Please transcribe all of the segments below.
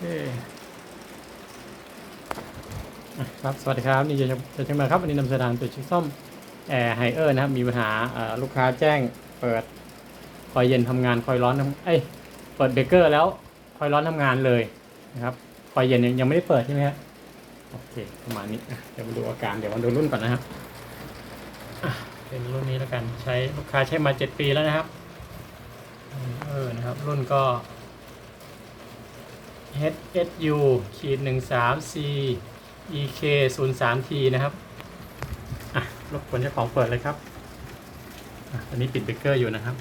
ครับ สวัสดีครับ นี่จะจะจะมาครับ วันนี้นำเสนอตัวชุดซ่อมแอร์ไฮเออร์นะครับ มีปัญหาลูกค้าแจ้งเปิดคอยเย็นทำงานคอยร้อนทำเอ้ย เปิดเบรกเกอร์แล้วคอยร้อนทำงานเลยนะครับ คอยเย็นยังยังไม่ได้เปิดใช่ไหมครับโอเค ประมาณนี้ เดี๋ยวมาดูอาการ เดี๋ยวมาดูรุ่นก่อนนะครับเป็นรุ่นนี้แล้วกัน ใช้ลูกค้าใช้มาเจ็ดปีแล้วนะครับ เออ นะครับ รุ่นก็ HSU ขีดหนึ่งสาม C EK ศูนย์สาม T นะครับอะรบกวนเจ้าของเปิดเลยครับอะตอนนี้ปิดเบรกเกอร์อยู่นะครับ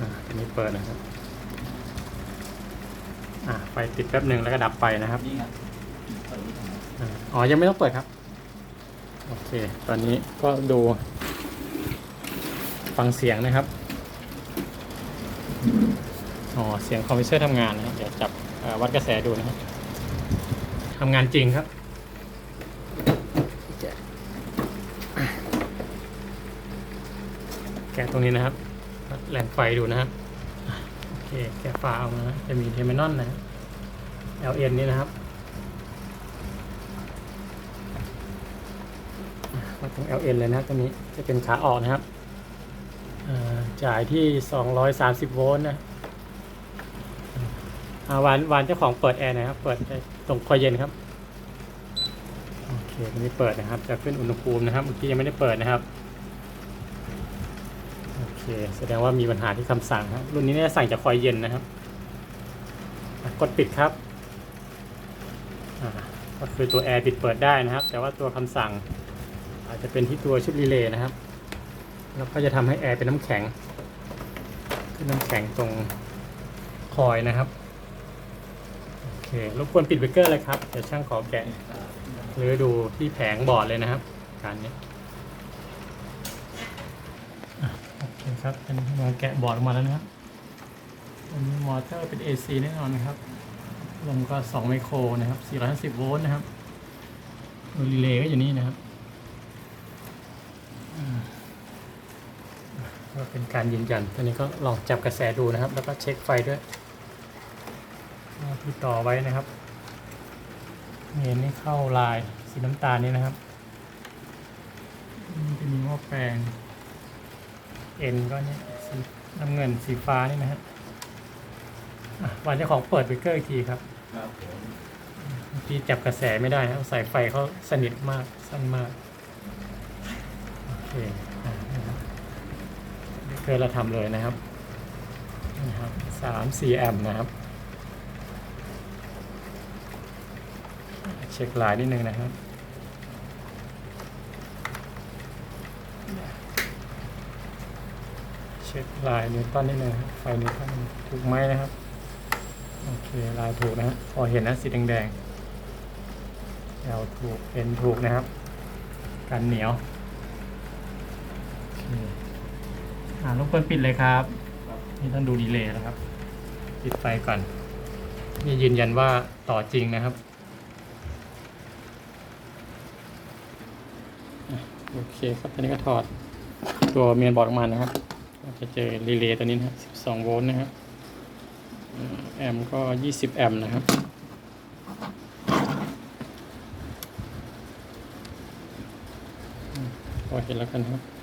อะตอนนี้เปิดนะครับอะไฟติดแป๊บหนึ่งแล้วก็ดับไปนะครับนี่ครับเปิดนี่ทำไมอ่าอ๋อ ยังไม่ต้องเปิดครับ โอเค ตอนนี้ก็ดู ฟังเสียงนะครับ อ๋อ เสียงคอมพิวเตอร์ทำงานนะครับเดี๋ยวจับวัดกระแสดูนะครับทำงานจริงครับแกะตรงนี้นะครับ แหลมไฟดูนะครับ โอเค แกะฝาออกมาจะมีเทอร์มินอลนะ LN นี่นะครับมาตรง LN เลยนะครับตรงนี้จะเป็นขาออกนะครับ จ่ายที่ 230 โวลต์นะอาวานวานเจ้าของเปิดแอร์นะครับ เปิดตรงคอยเย็นครับ โอเคตรงนี้เปิดนะครับ จะขึ้นอุณหภูมินะครับ เมื่อกี้ยังไม่ได้เปิดนะครับ โอเค แสดงว่ามีปัญหาที่คำสั่งครับ รุ่นนี้เนี่ยสั่งจากคอยเย็นนะครับ กดปิดครับอ่าก็คือตัวแอร์ปิดเปิดได้นะครับ แต่ว่าตัวคำสั่งอาจจะเป็นที่ตัวชุดรีเลย์นะครับ แล้วก็จะทำให้แอร์เป็นน้ำแข็ง ขึ้นน้ำแข็งตรงคอยนะครับโอเครบกวนปิดเบรกเกอร์เลยครับเดี๋ยวช่างขอแกะหรือดูที่แผงบอร์ดเลยนะครับ การนี้โอเคครับเป็นมองแกะบอร์ดออกมาแล้วนะครับอันนี้มอเตอร์เป็น AC แน่นอนนะครับลมก็ 2 ไมโครนะครับ450 โวลต์นะครับรีเลย์ก็อยู่นี่นะครับ ก็เป็นการยืนยันตอนนี้ก็ลองจับกระแสดูนะครับ แล้วก็เช็คไฟด้วยว่าที่ต่อไว้นะครับเมนนี่เข้าลายสีน้ำตาลนี่นะครับนี่จะมีหม้อแปลงเอ็นก็เนี่ยสีน้ำเงินสีฟ้านี่นะฮะวันเจ้าของเปิดเบรกเกอร์อีกทีครับครับผมที่จับกระแสไม่ได้นะครับสายไฟเขาสนิทมากสั้นมากโอเค นี่คือเราทำเลยนะครับนะครับสามสี่แอมป์นะครับ เช็คลายนิดนึงนะครับเช็คลายนิวตันนิดนึงนะไฟนิวตันถูกไหมนะครับโอเคลายถูกนะฮะพอเห็นนะสีแดงๆ L ถูก N ถูกนะครับ กันเหนียว อ่ารบกวนปิดเลยครับ นี่ต้องดูดีเลย์แล้วครับ ปิดไฟก่อน นี่ยืนยันว่าต่อจริงนะครับ โอเคครับตอนนี้ก็ถอดตัวเมนบอร์ดออกมานะครับก็จะเจอรีเลย์ตัวนี้นะครับ12 โวลต์นะครับแอมป์ก็ 20 แอมป์นะครับอืมพอเห็นแล้วกันครับ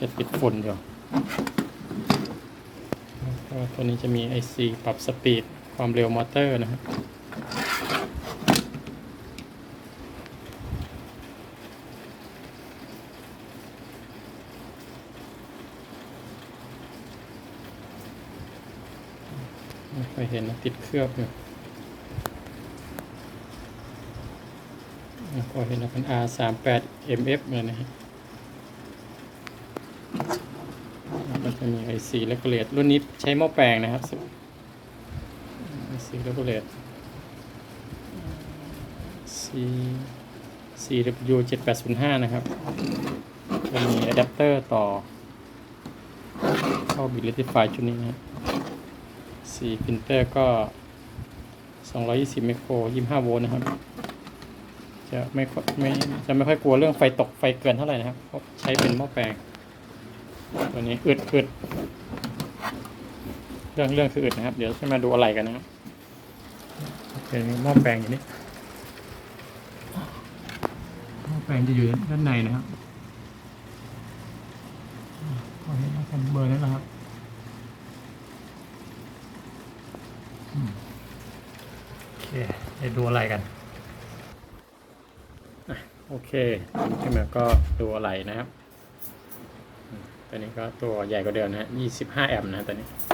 จะปิดฝุ่นอยู่แล้วตัวนี้จะมี IC ปรับสปีดความเร็วมอเตอร์นะครับไม่ค่อยเห็นนะติดเคลือบอยู่อะพอเห็นแล้วเป็น R 3 8 MF เลยนะฮะแล้ว IC r e g u l a t e รุ่นนี้ใช้หม้อแปลงนะครับ IC Regulate C CW 7805 นะครับจะมีอะแดปเตอร์ต่อ เข้าบิล l ติฟายชุดนี้นะสีพิมพ์เตอร์ก็ 220 ไมโคร 25 โวลต์นะครับ จะไม่ไม่จะไม่ค่อยกลัวเรื่องไฟตกไฟเกินเท่าไหร่นะครับเพราะใช้เป็นหม้อแปลง ตัวนี้อึดอึด เรื่องเรื่องคืออึดนะครับ เดี๋ยวจะมาดูอะไรกันนะครับโอเคมีหม้อแปลงอยู่นี่หม้อแปลงจะอยู่ด้านในนะครับก็เห็นแล้วกันเบอร์นั่นแหละครับอืมโอเคจะดูอะไรกันอะโอเคขึ้นมาก็ดูอะไรนะครับ ตัวนี้ก็ตัวใหญ่กว่าเดิมนะฮะ25 แอมป์นะตัวนี้อ่ายี่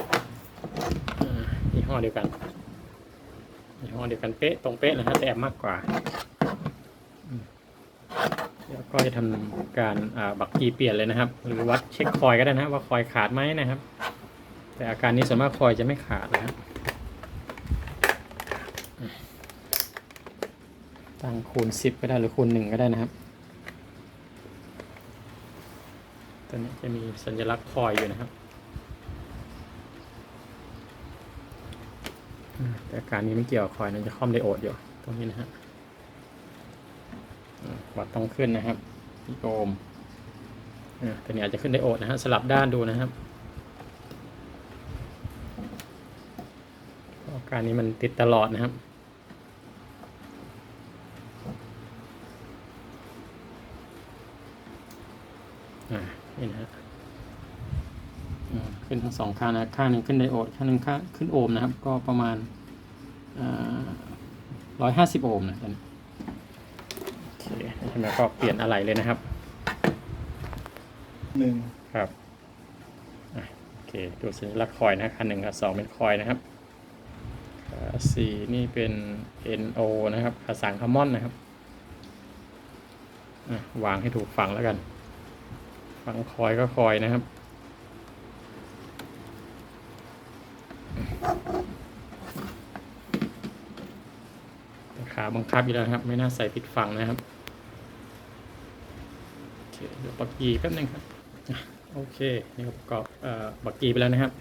ห้อเดียวกันยี่ห้อเดียวกันเป๊ะตรงเป๊ะนะฮะแต่แอมป์มากกว่าแล้วก็จะทำการบักกีเปลี่ยนเลยนะครับ หรือวัดเช็คคอยก็ได้นะว่าคอยขาดไหมนะครับ แต่อาการนี้ส่วนมากคอยจะไม่ขาดนะครับตั้งคูณ 10 ก็ได้หรือคูณ 1 ก็ได้นะครับตัวนี้จะมีสัญลักษณ์คอยอยู่นะครับอืม แต่การนี้ไม่เกี่ยวคอยนะจะค่อมไดโอดอยู่ตรงนี้นะฮะวัดต้องขึ้นนะครับพี่โอมแตัวนี้อาจจะขึ้นไดโอดนะฮะสลับด้านดูนะครับการนี้มันติดตลอดนะครับ อ่านี่นะฮะอ่าขึ้นทั้ง สองข้างนะข้างหนึ่งขึ้นไดโอดข้างหนึ่งข้างขึ้นโอห์มนะครับ ก็ประมาณร้อยห้าสิบโอห์มนะตอนนี้โอเคใช่ไหมก็เปลี่ยนอะไรเลยนะครับหนึ่งครับอะโอเคดูสัญลักษณ์คอยนะคันหนึ่งกับสองเป็นคอยนะครับขาสี่นี่เป็น NO นะครับภาษาคาร์มอนนะครับอะวางให้ถูกฝั่งแล้วกัน ฝั่งคอยก็คอยนะครับ ขาบังคับอยู่แล้วครับ ไม่น่าใส่ผิดฝั่งนะครับโอเคเดี๋ยวบักกีแป๊บนึงครับโอเคนี่ก็ประกอบเอ่อบักกีไปแล้วนะครับ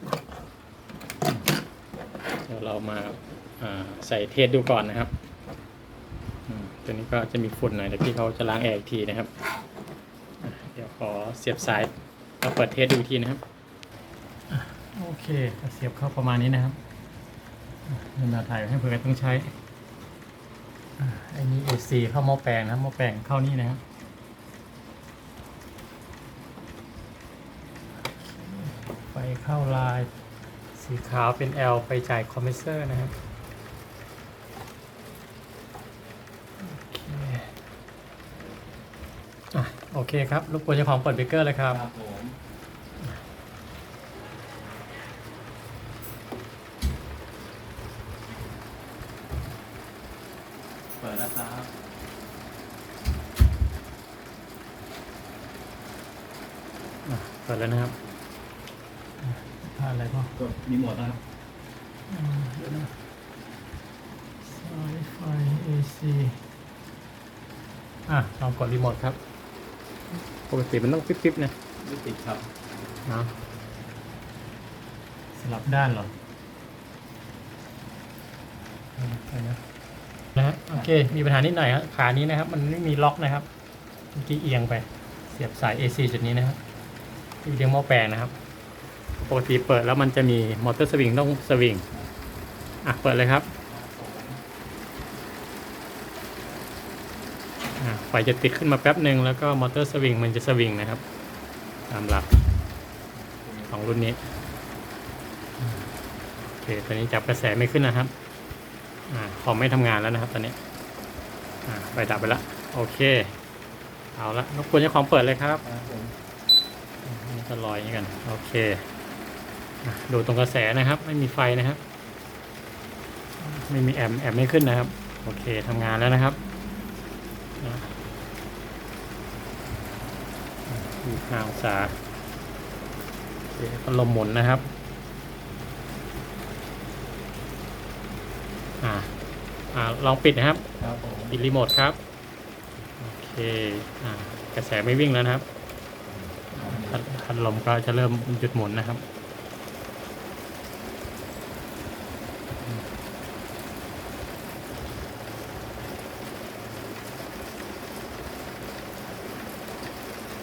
เดี๋ยวเรามาใส่เทสดูก่อนนะครับตัวนี้ก็จะมีฝุ่นหน่อยเดี๋ยวพี่เขาจะล้างแอร์อีกทีนะครับเดี๋ยวขอเสียบสายเราเปิดเทสดูทีนะครับโอเคเสียบเข้าประมาณนี้นะครับอะเวลาถ่ายให้เพื่อนต้องใช้ อะไอ้นี้ AC เข้าหม้อแปลงนะหม้อแปลงเข้านี่นะครับไฟเข้าลาย สีขาวเป็น L ไฟจ่ายคอมเพรสเซอร์นะครับโอเคอะโอเคครับรบกวนเจ้าของเปิดเบรกเกอร์เลยครับ ครับผมเปิดแล้วครับ อะเปิดแล้วนะครับอะผ่านอะไรพ่อกดมีหมดนะครับอ่าเดี๋ยวนะสายไฟ AC อะลองกดรีโมทครับ ปกติมันต้องปิ๊บๆนะไม่ติดครับเนาะสลับด้านเหรออืมไปนะนะฮะโอเค มีปัญหานิดหน่อยครับขานี้นะครับ มันไม่มีล็อกนะครับเมื่อกี้เอียงไป เสียบสาย AC จุดนี้นะครับ ที่เลี้ยงหม้อแปลงนะครับ ปกติเปิดแล้วมันจะมีมอเตอร์สวิงต้องสวิงอะเปิดเลยครับอะไฟจะติดขึ้นมาแป๊บหนึ่งแล้วก็มอเตอร์สวิงมันจะสวิงนะครับ ตามหลักของรุ่นนี้โอเคตอนนี้จับกระแสไม่ขึ้นนะครับอ่าคอไม่ทำงานแล้วนะครับตอนนี้อ่าไฟดับไปแล้วโอเค เอาละรบกวนเจ้าของเปิดเลยครับ ครับผมอ่านี่ก็ลอยอย่างนี้กันโอเคอะดูตรงกระแสนะครับ ไม่มีไฟนะครับ ไม่มีแอมป์แอมป์ไม่ขึ้นนะครับ โอเคทำงานแล้วนะครับอะอะดูห้าองศาโอเคพัดลมหมุนนะครับอ่าอ่าลองปิดนะครับครับผมปิดรีโมทครับ โอเคอ่ากระแสไม่วิ่งแล้วนะครับ พัดลมก็จะเริ่มหยุดหมุนนะครับ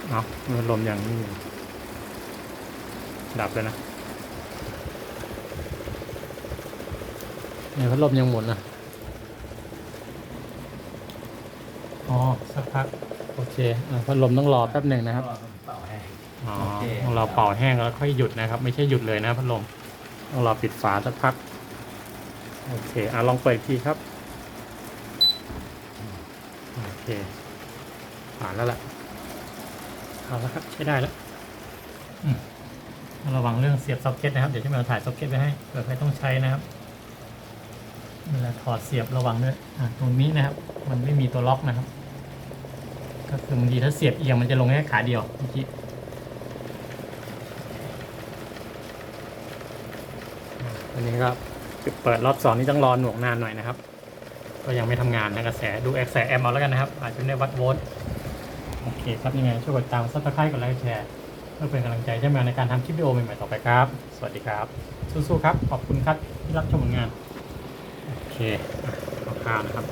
เอาพัดลมอย่างนี้ดับเลยนะเนี่ยพัดลมยังหมุนนะอ๋อ สักพัก โอเคอพัดลมต้องรอแป๊บหนึ่งนะครับ อ๋อโอเคต้องรอเป่าแห้งแล้วค่อยหยุดนะครับ ไม่ใช่หยุดเลยนะพัดลมต้องรอปิดฝาสักพัก โอเคอะลองเปิดอีกทีครับ โอเคผ่านแล้วล่ะเอาแล้วครับใช้ได้แล้วอืมระวังเรื่องเสียบซ็อกเก็ตนะครับ เดี๋ยวที่เราถ่ายซ็อกเก็ตไว้ให้เผื่อใครต้องใช้นะครับ เวลาถอดเสียบระวังด้วยอะตรงนี้นะครับ มันไม่มีตัวล็อกนะครับ ก็คือบางทีถ้าเสียบเอียงมันจะลงแค่ขาเดียวเมื่อกี้ อันนี้ก็เปิดรอบสองนี่ต้องรอหน่วงนานหน่อยนะครับ ก็ยังไม่ทำงานนะกระแสดูแสแอมเอาแล้วกันนะครับ อาจจะไม่ได้วัดโวลต์โอเคครับยังไงช่วยกดตามซับสไครต์กดไลค์แชร์เพื่อเป็นกำลังใจให้มาในการทำคลิปวิดีโอใหม่ๆต่อไปครับ สวัสดีครับ สู้ๆครับ ขอบคุณครับที่รับชมผลงาน โอเคอะเอาข้าวนะครับ